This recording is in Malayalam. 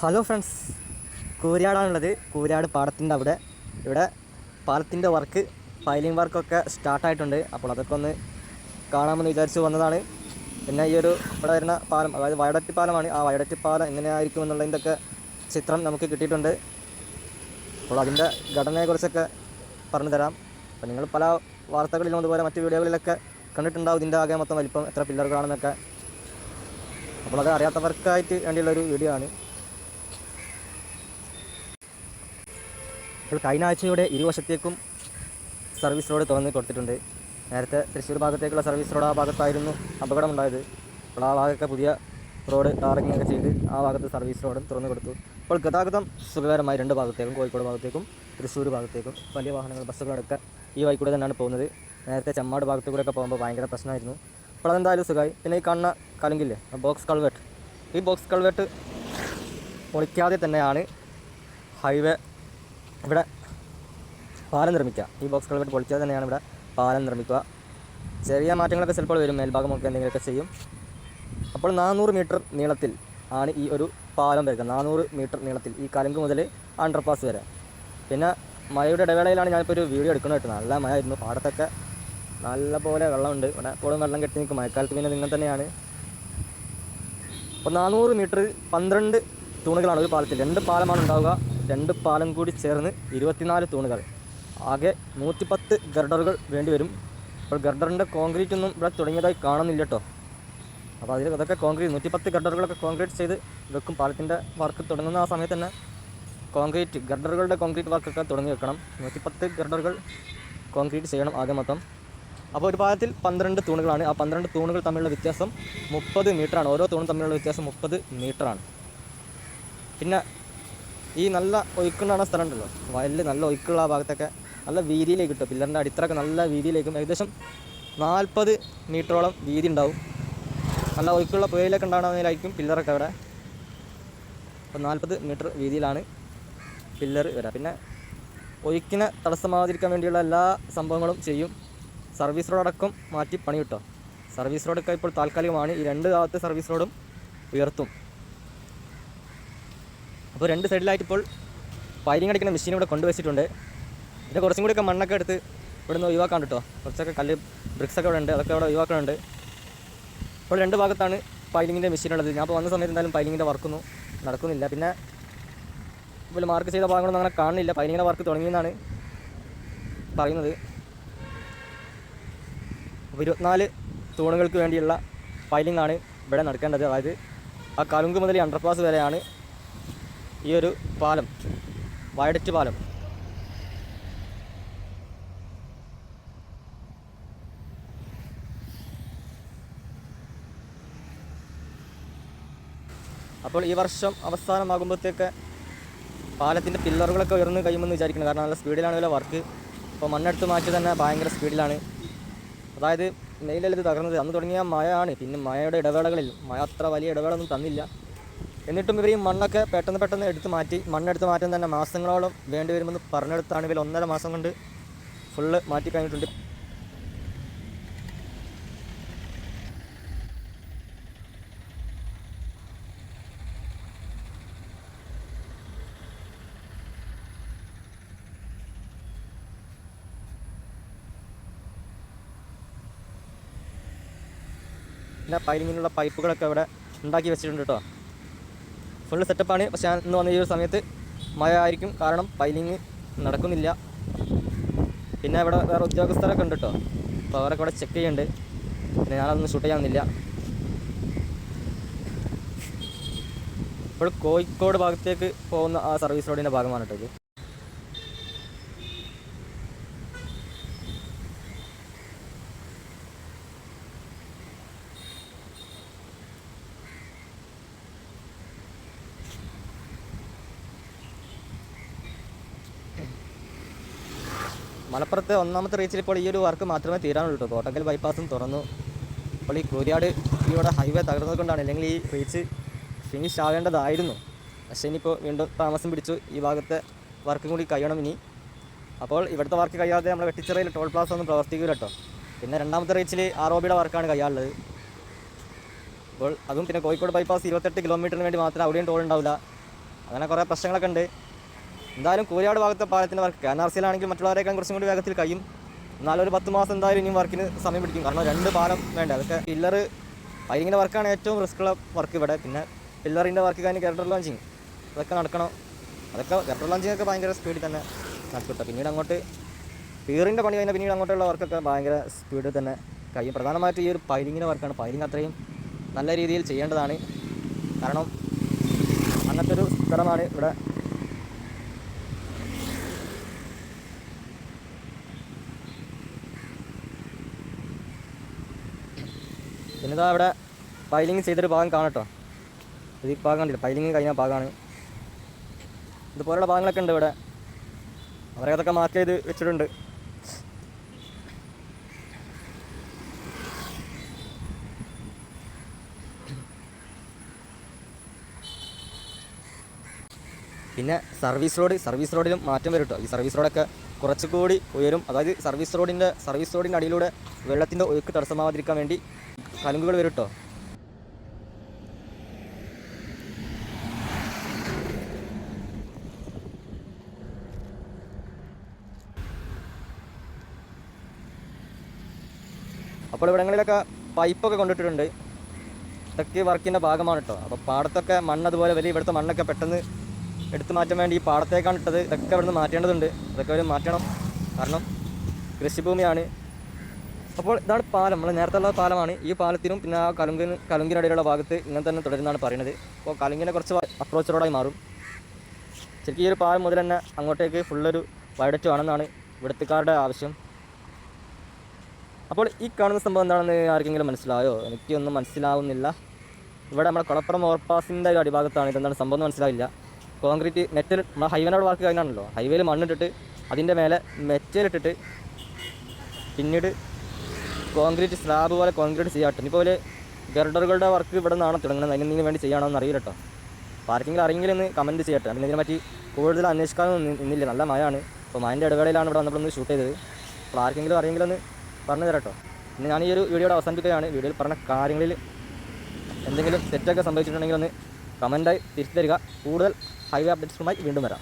ഹലോ ഫ്രണ്ട്സ് കൂരാടാണുള്ളത്. കൂരാട് പാടത്തിന്റെ അവിടെ. ഇവിടെ പാലത്തിന്റെ വർക്ക് ഫയലിംഗ് വർക്കൊക്കെ സ്റ്റാർട്ടായിട്ടുണ്ട് അപ്പോൾ അതൊക്കെ ഒന്ന് കാണാമെന്ന് വിചാരിച്ച് വന്നതാണ്. പിന്നെ ഈ ഒരു ഇവിടെ വരുന്ന പാലം അതായത് വയഡറ്റ് പാലമാണ്. ആ വയഡറ്റ് പാലം എങ്ങനെയായിരിക്കും എന്നുള്ളതിന്റെയൊക്കെ ചിത്രം നമുക്ക് കിട്ടിയിട്ടുണ്ട്. അപ്പോൾ അതിന്റെ ഘടനയെക്കുറിച്ചൊക്കെ പറഞ്ഞു തരാം. അപ്പോൾ നിങ്ങൾ പല വാർത്തകളിലും അതുപോലെ മറ്റ് വീഡിയോകളിലൊക്കെ കണ്ടിട്ടുണ്ടാവും. ഇതിന്റെ ആകെ മൊത്തം വലിപ്പം എത്ര പില്ലറുകളാണെന്നൊക്കെ. അപ്പോൾ അത് അറിയാത്തവർക്കായിട്ട് വേണ്ടിയുള്ളൊരു വീഡിയോ ആണ്. ഇപ്പോൾ കഴിഞ്ഞ ആഴ്ചയുടെ ഇരുവശത്തേക്കും സർവീസ് റോഡ് തുറന്ന് കൊടുത്തിട്ടുണ്ട്. നേരത്തെ തൃശ്ശൂർ ഭാഗത്തേക്കുള്ള സർവീസ് റോഡ് ആ ഭാഗത്തായിരുന്നു അപകടമുണ്ടായത്. അപ്പോൾ ആ ഭാഗത്തെ പുതിയ റോഡ് ടാറിങ് ചെയ്ത് ആ ഭാഗത്ത് സർവീസ് റോഡും തുറന്നു കൊടുത്തു. അപ്പോൾ ഗതാഗതം സുഖകരമായി രണ്ട് ഭാഗത്തേക്കും കോഴിക്കോട് ഭാഗത്തേക്കും തൃശ്ശൂർ ഭാഗത്തേക്കും. വലിയ വാഹനങ്ങൾ ബസ്സുകളൊക്കെ ഈ വഴി കൂടെ തന്നെയാണ് പോകുന്നത്. നേരത്തെ ചമ്മാട് ഭാഗത്തു കൂടെയൊക്കെ പോകുമ്പോൾ ഭയങ്കര പ്രശ്നമായിരുന്നു. അപ്പോൾ അതെന്തായാലും സുഖമായി. പിന്നെ ഈ കാണുന്ന കലങ്കില്ലേ ബോക്സ് കൾവേട്ട് ഈ ബോക്സ് കൾവേട്ട് പൊളിക്കാതെ തന്നെയാണ് ഹൈവേ ഇവിടെ പാലം നിർമ്മിക്കുക. ഈ ബോക്സ് കൾവേട്ട് പൊളിച്ചാൽ തന്നെയാണ് ഇവിടെ പാലം നിർമ്മിക്കുക. ചെറിയ മാറ്റങ്ങളൊക്കെ ചിലപ്പോൾ വരും മേൽഭാഗമൊക്കെ എന്തെങ്കിലുമൊക്കെ ചെയ്യും. അപ്പോൾ നാനൂറ് മീറ്റർ നീളത്തിൽ ആണ് ഈ ഒരു പാലം വരുക നാനൂറ് മീറ്റർ നീളത്തിൽ ഈ കലങ്ക് മുതൽ അണ്ടർപാസ് വരെ. പിന്നെ മഴയുടെ ഇടവേളയിലാണ് ഞാനിപ്പോൾ ഒരു വീഡിയോ എടുക്കുന്നത് കേട്ടോ. നല്ല മഴ ആയിരുന്നു പാടത്തൊക്കെ നല്ല പോലെ വെള്ളമുണ്ട്. ഇവിടെ എപ്പോഴും വെള്ളം കെട്ടി നിൽക്കും. മഴക്കാലത്ത് പിന്നെ നിങ്ങൾ തന്നെയാണ്. അപ്പോൾ നാനൂറ് മീറ്റർ പന്ത്രണ്ട് തൂണുകളാണ് ഒരു പാലത്തിൽ. രണ്ട് പാലമാണ് ഉണ്ടാവുക. രണ്ട് പാലം കൂടി ചേർന്ന് ഇരുപത്തിനാല് തൂണുകൾ. ആകെ നൂറ്റിപ്പത്ത് ഗർഡറുകൾ വേണ്ടിവരും അപ്പോൾ ഗർഡറിന്റെ കോൺക്രീറ്റ് ഒന്നും ഇവിടെ തുടങ്ങിയതായി കാണുന്നില്ല കേട്ടോ അപ്പോൾ അതിൽ അതൊക്കെ കോൺക്രീറ്റ് നൂറ്റിപ്പത്ത് ഗർഡറുകളൊക്കെ കോൺക്രീറ്റ് ചെയ്ത് വെക്കും. പാലത്തിന്റെ വർക്ക് തുടങ്ങുന്ന ആ സമയത്ത് തന്നെ കോൺക്രീറ്റ് ഗർഡറുകളുടെ കോൺക്രീറ്റ് വർക്കൊക്കെ തുടങ്ങി വെക്കണം. നൂറ്റിപ്പത്ത് ഗർഡറുകൾ കോൺക്രീറ്റ് ചെയ്യണം ആകെ മൊത്തം. അപ്പോൾ ഒരു പാലത്തിൽ പന്ത്രണ്ട് തൂണുകളാണ്. ആ പന്ത്രണ്ട് തൂണുകൾ തമ്മിലുള്ള വ്യത്യാസം മുപ്പത് മീറ്ററാണ്. ഓരോ തൂണും തമ്മിലുള്ള വ്യത്യാസം മുപ്പത് മീറ്ററാണ്. പിന്നെ ഈ നല്ല ഒഴുക്കുണ്ടാകുന്ന സ്ഥലം ഉണ്ടല്ലോ വയലിൽ നല്ല ഒഴുക്കുള്ള ആ ഭാഗത്തൊക്കെ നല്ല വീതിയിലേക്ക് കിട്ടും പില്ലറിന്റെ അടിത്തറൊക്കെ നല്ല വീതിയിലേക്കും ഏകദേശം നാൽപ്പത് മീറ്ററോളം വീതി ഉണ്ടാവും. നല്ല ഒഴുക്കുള്ള പുഴയിലൊക്കെ ഉണ്ടാകുന്നതിലായിരിക്കും പില്ലറൊക്കെ അവിടെ. അപ്പോൾ നാൽപ്പത് മീറ്റർ വീതിയിലാണ് പില്ലർ വരിക പിന്നെ ഒഴുക്കിനെ തടസ്സമാകാതിരിക്കാൻ വേണ്ടിയുള്ള എല്ലാ സംഭവങ്ങളും ചെയ്യും. സർവീസ് റോഡടക്കം മാറ്റി പണി കിട്ടും സർവീസ് റോഡൊക്കെ ഇപ്പോൾ താൽക്കാലികമാണ്. ഈ രണ്ട് ഭാഗത്ത് സർവീസ് റോഡും ഉയർത്തും. അപ്പോൾ രണ്ട് സൈഡിലായിട്ട് ഇപ്പോൾ പൈലിംഗ് അടിക്കുന്ന മെഷീൻ ഇവിടെ കൊണ്ടുവച്ചിട്ടുണ്ട്. പിന്നെ കുറച്ചും കൂടിയൊക്കെ മണ്ണൊക്കെ എടുത്ത് ഇവിടെ നിന്ന് ഒഴിവാക്കാൻ കേട്ടോ കുറച്ചൊക്കെ കല്ല് ബ്രിക്സ് ഒക്കെ ഇവിടെ ഉണ്ട് അതൊക്കെ അവിടെ ഒഴിവാക്കുന്നുണ്ട് ഇപ്പോൾ രണ്ട് ഭാഗത്താണ് പൈലിങ്ങിന്റെ മെഷീൻ ഉള്ളത്. ഞാൻ ഇപ്പോൾ വന്ന സമയത്ത് എന്തായാലും പൈലിങ്ങിന്റെ വർക്കൊന്നും നടക്കുന്നില്ല. പിന്നെ ഇപ്പോൾ മാർക്ക് ചെയ്ത ഭാഗങ്ങളൊന്നും അങ്ങനെ കാണുന്നില്ല. പൈലിങ്ങിന്റെ വർക്ക് തുടങ്ങിയെന്നാണ് പറയുന്നത്. അപ്പോൾ ഇരുപത്തിനാല് തൂണുകൾക്ക് വേണ്ടിയുള്ള പൈലിങ്ങാണ് ആണ് ഇവിടെ നടക്കേണ്ടത്. അതായത് ആ കലുങ്ക് മുതൽ അണ്ടർപാസ് വരെയാണ് ഈ ഒരു പാലം വയഡറ്റ് പാലം. അപ്പോൾ ഈ വർഷം അവസാനമാകുമ്പോഴത്തേക്ക് പാലത്തിന്റെ പില്ലറുകളൊക്കെ ഉയർന്ന് കഴിയുമെന്ന് വിചാരിക്കണം കാരണം നല്ല സ്പീഡിലാണ് ഇതിലെ വർക്ക്. അപ്പോൾ മണ്ണെടുത്ത് മാറ്റി തന്നെ ഭയങ്കര സ്പീഡിലാണ്. അതായത് മെയിലല്ല ഇത് തകർന്നത്. അന്ന് തുടങ്ങിയ മഴയാണ്. പിന്നെ മഴയുടെ ഇടവേളകളിൽ മഴ അത്ര വലിയ ഇടവേളൊന്നും തന്നില്ല. എന്നിട്ടും ഇവർ മണ്ണൊക്കെ പെട്ടെന്ന് പെട്ടെന്ന് എടുത്ത് മാറ്റി മണ്ണെടുത്ത് മാറ്റാൻ തന്നെ മാസങ്ങളോളം വേണ്ടി വരുമെന്ന് പറഞ്ഞെടുത്താണ് ഇവർ ഒന്നര മാസം കൊണ്ട് ഫുള്ള് മാറ്റി കഴിഞ്ഞിട്ടുണ്ട്. പിന്നെ പൈലിങ്ങിനുള്ള പൈപ്പുകളൊക്കെ ഇവിടെ ഉണ്ടാക്കി വെച്ചിട്ടുണ്ട് കേട്ടോ. ഫുള്ള് സെറ്റപ്പാണ്. പക്ഷേ ഞാൻ ഇന്ന് വന്ന ഈ ഒരു സമയത്ത് മഴ ആയിരിക്കും. കാരണം പൈലിങ് നടക്കുന്നില്ല. പിന്നെ ഇവിടെ വേറെ ഉദ്യോഗസ്ഥരൊക്കെ ഉണ്ട് കേട്ടോ അപ്പോൾ അവരൊക്കെ ഇവിടെ ചെക്ക് ചെയ്യുന്നുണ്ട്. പിന്നെ ഞാനതൊന്നും ഷൂട്ട് ചെയ്യാമെന്നില്ല ഇപ്പോൾ കോഴിക്കോട് ഭാഗത്തേക്ക് പോകുന്ന ആ സർവീസ് റോഡിന്റെ ഭാഗമാണ് കേട്ടോ ഇത്. മലപ്പുറത്തെ ഒന്നാമത്തെ റീച്ചിൽ ഇപ്പോൾ ഈ ഒരു വർക്ക് മാത്രമേ തീരാനുള്ളൂ കേട്ടോ. കോട്ടക്കൽ ബൈപ്പാസും തുറന്നു. അപ്പോൾ ഈ കൂരിയാട് ഇവിടെ ഹൈവേ തകർന്നതുകൊണ്ടാണ് അല്ലെങ്കിൽ ഈ റീച്ച് ഫിനിഷ് ആവേണ്ടതായിരുന്നു പക്ഷേ ഇനിയിപ്പോൾ വീണ്ടും താമസം പിടിച്ചു. ഈ ഭാഗത്തെ വർക്കും കൂടി കഴിയണം ഇനി. അപ്പോൾ ഇവിടുത്തെ വർക്ക് കഴിയാതെ നമ്മൾ വെട്ടിച്ചിറയിൽ ടോൾ പ്ലാസ ഒന്നും പ്രവർത്തിക്കില്ല കേട്ടോ. പിന്നെ രണ്ടാമത്തെ റീച്ചിൽ ആർ ഒ ബിയുടെ വർക്കാണ് കഴിയാനുള്ളത്. അപ്പോൾ അതും പിന്നെ കോഴിക്കോട് ബൈപ്പാസ് ഇരുപത്തെട്ട് കിലോമീറ്ററിന് വേണ്ടി മാത്രമേ അവിടെയും ടോൾ ഉണ്ടാവില്ല. അങ്ങനെ കുറേ പ്രശ്നങ്ങളൊക്കെ ഉണ്ട്. എന്തായാലും കൂരിയാട് ഭാഗത്തെ പാലത്തിന്റെ വർക്ക് എൻ ആർ സിയിലാണെങ്കിൽ മറ്റുള്ളവരെക്കാൾ കുറച്ചും കൂടി വേഗത്തിൽ കഴിയും. എന്നാലും ഒരു പത്ത് മാസം എന്തായാലും ഇനിയും വർക്കിന് സമയം പിടിക്കും. കാരണം രണ്ട് പാലം വേണ്ട? അതൊക്കെ പില്ലർ വയറിങ്ങിന്റെ വർക്കാണ് ഏറ്റവും റിസ്ക്കുള്ള വർക്ക് ഇവിടെ. പിന്നെ പില്ലറിന്റെ വർക്ക് കഴിഞ്ഞ് ഗർഡർ ലോഞ്ചിങ് അതൊക്കെ നടക്കണം. അതൊക്കെ ഗർഡർ ലോഞ്ചിങ് ഒക്കെ ഭയങ്കര സ്പീഡിൽ തന്നെ നടക്കട്ടെ. പിന്നീട് അങ്ങോട്ട് പീറിന്റെ പണി കഴിഞ്ഞാൽ പിന്നീട് അങ്ങോട്ടുള്ള വർക്കൊക്കെ ഭയങ്കര സ്പീഡിൽ തന്നെ കഴിയും. പ്രധാനമായിട്ട് ഈ ഒരു പൈലിങ്ങിന്റെ വർക്കാണ് പൈലിങ് അത്രയും നല്ല രീതിയിൽ ചെയ്യേണ്ടതാണ്. കാരണം അങ്ങനത്തെ ഒരു സ്ഥലമാണ് ഇവിടെ പിന്നെ ഇതാ അവിടെ പൈലിങ് ചെയ്തൊരു ഭാഗം കാണട്ടോ. ഇത് ഈ ഭാഗം കണ്ടില്ല? പൈലിങ് കഴിഞ്ഞ ഭാഗമാണ്. ഇതുപോലുള്ള ഭാഗങ്ങളൊക്കെ ഉണ്ട് ഇവിടെ. അവരെ അതൊക്കെ മാർക്ക് ചെയ്ത് വെച്ചിട്ടുണ്ട്. പിന്നെ സർവീസ് റോഡ് സർവീസ് റോഡിലും മാറ്റം വരും കേട്ടോ ഈ സർവീസ് റോഡൊക്കെ കുറച്ചുകൂടി ഉയരും. അതായത് സർവീസ് റോഡിന്റെ സർവീസ് റോഡിന്റെ അടിയിലൂടെ വെള്ളത്തിന്റെ ഒഴുക്ക് തടസ്സമാവാതിരിക്കാൻ വേണ്ടി കലുങ്കുകൾ വരും കേട്ടോ അപ്പോൾ ഇവിടങ്ങളിലൊക്കെ പൈപ്പൊക്കെ കൊണ്ടിട്ടിട്ടുണ്ട്. ഇതൊക്കെ വർക്കിന്റെ ഭാഗമാണ് കേട്ടോ അപ്പോൾ പാടത്തൊക്കെ മണ്ണ് അതുപോലെ വലിയ ഇവിടുത്തെ മണ്ണൊക്കെ പെട്ടെന്ന് എടുത്തു മാറ്റാൻ വേണ്ടി ഈ പാടത്തേക്കാണ് ഇട്ടത്. ഇതൊക്കെ ഇവിടുന്ന് മാറ്റേണ്ടതുണ്ട്. ഇതൊക്കെ അവർ മാറ്റണം. കാരണം കൃഷിഭൂമിയാണ്. അപ്പോൾ ഇതാണ് പാലം. നമ്മൾ നേരത്തെ പാലമാണ്. ഈ പാലത്തിനും പിന്നെ ആ കലുങ്കിന് കലുങ്കിനിടയിലുള്ള ഭാഗത്ത് ഇങ്ങനെ തന്നെ തുടരുന്നതാണ് പറയുന്നത്. അപ്പോൾ കലുങ്കിനെ കുറച്ച് അപ്രോച്ച് റോഡായി മാറും. ശരിക്കും ഈ ഒരു പാലം മുതൽ തന്നെ അങ്ങോട്ടേക്ക് ഫുള്ളൊരു വൈഡറ്റ് വേണമെന്നാണ് ഇവിടുത്തുകാരുടെ ആവശ്യം. അപ്പോൾ ഈ കാണുന്ന സംഭവം എന്താണെന്ന് ആർക്കെങ്കിലും മനസ്സിലായോ? എനിക്കൊന്നും മനസ്സിലാവുന്നില്ല. ഇവിടെ നമ്മുടെ കുളപ്പുറം ഓവർപാസിന്റെ ഒരു അടിഭാഗത്താണ്. ഇതെന്താണ്? സംഭവം മനസ്സിലാവില്ല കോൺക്രീറ്റ് മെറ്റൽ നമ്മുടെ ഹൈവേനോട് വർക്ക് കഴിഞ്ഞാണല്ലോ. ഹൈവേയിൽ മണ്ണിട്ടിട്ട് അതിന്റെ മേലെ മെറ്റലിട്ടിട്ട് പിന്നീട് കോൺക്രീറ്റ് സ്ലാബ് പോലെ കോൺക്രീറ്റ് ചെയ്യാട്ടെ. ഇപ്പോൾ പോലെ ഗർഡറുകളുടെ വർക്ക് ഇവിടെ നിന്നാണ് തുടങ്ങുന്നത്? അതിന് വേണ്ടി ചെയ്യണമെന്ന് അറിയില്ല കേട്ടോ. പാർക്കിംഗിൽ അറിയെങ്കിലും ഒന്ന് കമന്റ് ചെയ്യട്ടെ. പിന്നെ ഇതിനെ പറ്റി കൂടുതൽ അന്വേഷിക്കാനൊന്നും നിന്നില്ല. നല്ല മഴയാണ്. അപ്പോൾ മഴന്റെ ഇടവേളയിലാണ് ഇവിടെ ഒന്ന് ഷൂട്ട് ചെയ്തത്. അപ്പോൾ ആർക്കെങ്കിലും അറിയെങ്കിലും ഒന്ന് പറഞ്ഞു തരാം കേട്ടോ. പിന്നെ ഞാൻ ഈ ഒരു വീഡിയോയുടെ അവസാനിപ്പിക്കുകയാണ്. വീഡിയോയിൽ പറഞ്ഞ കാര്യങ്ങളിൽ എന്തെങ്കിലും തെറ്റൊക്കെ സംഭവിച്ചിട്ടുണ്ടെങ്കിൽ ഒന്ന് കമന്റായി തിരിച്ചു തരിക. കൂടുതൽ ഹൈവേ അപ്ഡേറ്റ്സുമായി വീണ്ടും വരാം.